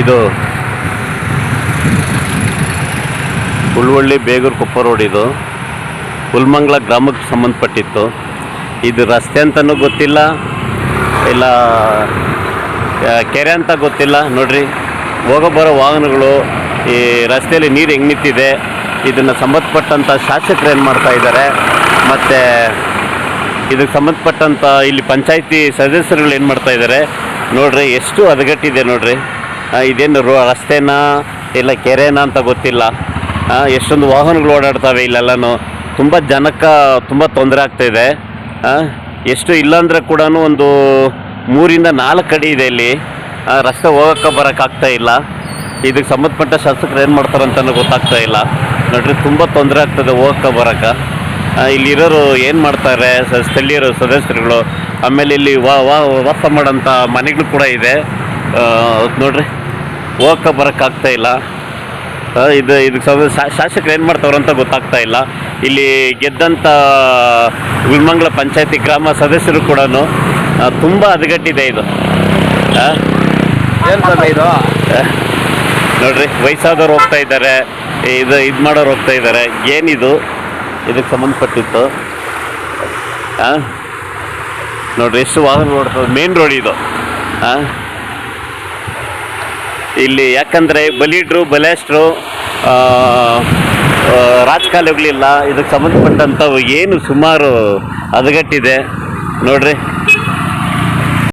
ಇದು ಉಳ್ವಳ್ಳಿ ಬೇಗೂರು ಕೊಪ್ಪ ರೋಡ್ ಇದು. ಹುಲ್ಮಂಗ್ಲ ಗ್ರಾಮಕ್ಕೆ ಸಂಬಂಧಪಟ್ಟಿತ್ತು. ಇದು ರಸ್ತೆ ಅಂತಲೂ ಗೊತ್ತಿಲ್ಲ. ಇಲ್ಲ ಕೆರೆ ಅಂತ ಗೊತ್ತಿಲ್ಲ. ನೋಡ್ರಿ, ಹೋಗೋ ಬರೋ ವಾಹನಗಳು, ಈ ರಸ್ತೆಯಲ್ಲಿ ನೀರು ಹೆಂಗೆ ನಿಂತಿದೆ, ಇದನ್ನು ಸಂಬಂಧಪಟ್ಟಂಥ ಶಾಸಕರು ಏನು ಮಾಡ್ತಾ ಇದ್ದಾರೆ ಮತ್ತು ಇದಕ್ಕೆ ಸಂಬಂಧಪಟ್ಟಂಥ ಇಲ್ಲಿ ಪಂಚಾಯಿತಿ ಸದಸ್ಯರುಗಳು ಏನು ಮಾಡ್ತಾ ಇದ್ದಾರೆ ನೋಡ್ರಿ, ಎಷ್ಟು ಹದಗಟ್ಟಿದೆ ನೋಡ್ರಿ. ಇದೇನು ರೋ, ರಸ್ತೆನಾ ಇಲ್ಲ ಕೆರೆನಾ ಅಂತ ಗೊತ್ತಿಲ್ಲ. ಎಷ್ಟೊಂದು ವಾಹನಗಳು ಓಡಾಡ್ತವೆ ಇಲ್ಲೆಲ್ಲನೂ. ತುಂಬ ಜನಕ್ಕೆ ತುಂಬ ತೊಂದರೆ ಆಗ್ತಾಯಿದೆ ಎಷ್ಟು ಇಲ್ಲಾಂದ್ರೆ ಕೂಡ ಒಂದು ಮೂರಿಂದ ನಾಲ್ಕು ಅಡಿ ಇದೆ ಇಲ್ಲಿ. ರಸ್ತೆ ಹೋಗೋಕ್ಕೆ ಬರೋಕ್ಕಾಗ್ತಾ ಇಲ್ಲ. ಇದಕ್ಕೆ ಸಂಬಂಧಪಟ್ಟ ಶಾಸಕರು ಏನು ಮಾಡ್ತಾರಂತನೂ ಗೊತ್ತಾಗ್ತಾ ಇಲ್ಲ. ನೋಡ್ರಿ, ತುಂಬ ತೊಂದರೆ ಆಗ್ತದೆ ಹೋಗೋಕ್ಕೆ ಬರೋಕ್ಕೆ. ಇಲ್ಲಿರೋರು ಏನು ಮಾಡ್ತಾರೆ? ಸ್ಥಳೀಯರು ಸದಸ್ಯರುಗಳು ಆಮೇಲೆ ಇಲ್ಲಿ ವಾ ವಾ ವಾಸ ಮಾಡೋಂಥ ಮನೆಗಳು ಕೂಡ ಇದೆ. ನೋಡ್ರಿ ಹೋಗಕ್ಕೆ ಬರೋಕ್ಕಾಗ್ತಾ ಇಲ್ಲ. ಇದು ಇದಕ್ಕೆ ಶಾಸಕರು ಏನು ಮಾಡ್ತಾವ್ರು ಅಂತ ಗೊತ್ತಾಗ್ತಾ ಇಲ್ಲ. ಇಲ್ಲಿ ಗೆದ್ದಂಥ ಗುಲ್ಮಂಗ್ಲ ಪಂಚಾಯತಿ ಗ್ರಾಮ ಸದಸ್ಯರು ಕೂಡ ತುಂಬ ಹದಗಟ್ಟಿದೆ ಇದು. ಇದು? ನೋಡ್ರಿ ವಯಸ್ಸಾದವ್ರು ಹೋಗ್ತಾ ಇದ್ದಾರೆ. ಇದು ಇದು ಮಾಡೋರು ಹೋಗ್ತಾ ಇದ್ದಾರೆ. ಏನಿದು? ಇದಕ್ಕೆ ಸಂಬಂಧಪಟ್ಟಿತ್ತು. ಹಾಂ ನೋಡ್ರಿ, ಎಷ್ಟು ವಾಹನ ಓಡ್ತದೆ ಮೇನ್ ರೋಡ್ ಇದು. ಹಾಂ ಇಲ್ಲಿ ಯಾಕಂದರೆ ಬಲೀಡ್ರು ಬಲೇಸ್ಟ್ರು ರಾಜಕಾಲುಗಳಿಲ್ಲ. ಇದಕ್ಕೆ ಸಂಬಂಧಪಟ್ಟಂಥವು ಏನು ಸುಮಾರು ಹದಗಟ್ಟಿದೆ. ನೋಡ್ರಿ.